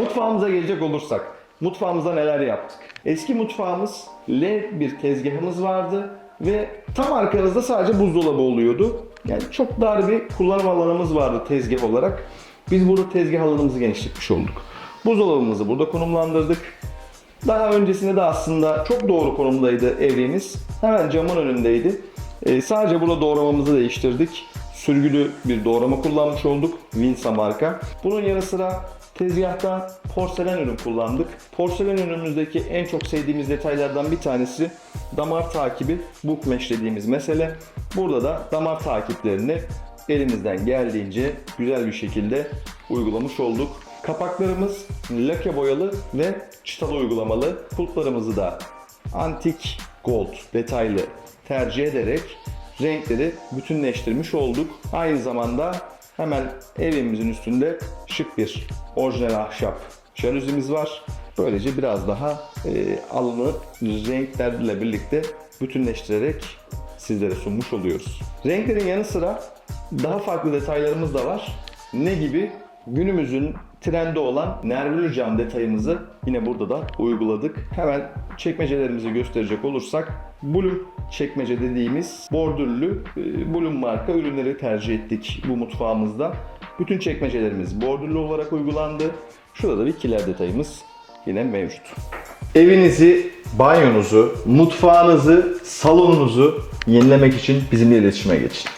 Mutfağımıza gelecek olursak, mutfağımızda neler yaptık? Eski mutfağımız L bir tezgahımız vardı ve tam arkanızda sadece buzdolabı oluyordu. Yani çok dar bir kullanım alanımız vardı tezgah olarak. Biz burada tezgah alanımızı genişletmiş olduk. Buzdolabımızı burada konumlandırdık. Daha öncesinde de aslında çok doğru konumdaydı evimiz. Hemen camın önündeydi. Ee, sadece burada doğramamızı değiştirdik. Sürgülü bir doğrama kullanmış olduk. Winsa marka. Bunun yanı sıra tezgahta porselen ürün kullandık. Porselen ürünümüzdeki en çok sevdiğimiz detaylardan bir tanesi damar takibi, book mesh dediğimiz mesele. Burada da damar takiplerini elimizden geldiğince güzel bir şekilde uygulamış olduk. Kapaklarımız lake boyalı ve çıtalı uygulamalı. Kulplarımızı da antik gold detaylı tercih ederek renkleri bütünleştirmiş olduk. Aynı zamanda hemen evimizin üstünde şık bir orijinal ahşap jalüzimiz var. Böylece biraz daha e, alanı renklerle birlikte bütünleştirerek sizlere sunmuş oluyoruz. Renklerin yanı sıra daha farklı detaylarımız da var. Ne gibi? Günümüzün trendi olan nervülü cam detayımızı yine burada da uyguladık. Hemen çekmecelerimizi gösterecek olursak Bloom çekmece dediğimiz bordürlü e, Bloom marka ürünleri tercih ettik bu mutfağımızda. Bütün çekmecelerimiz bordürlü olarak uygulandı. Şurada da bir kiler detayımız yine mevcut. Evinizi, banyonuzu, mutfağınızı, salonunuzu yenilemek için bizimle iletişime geçin.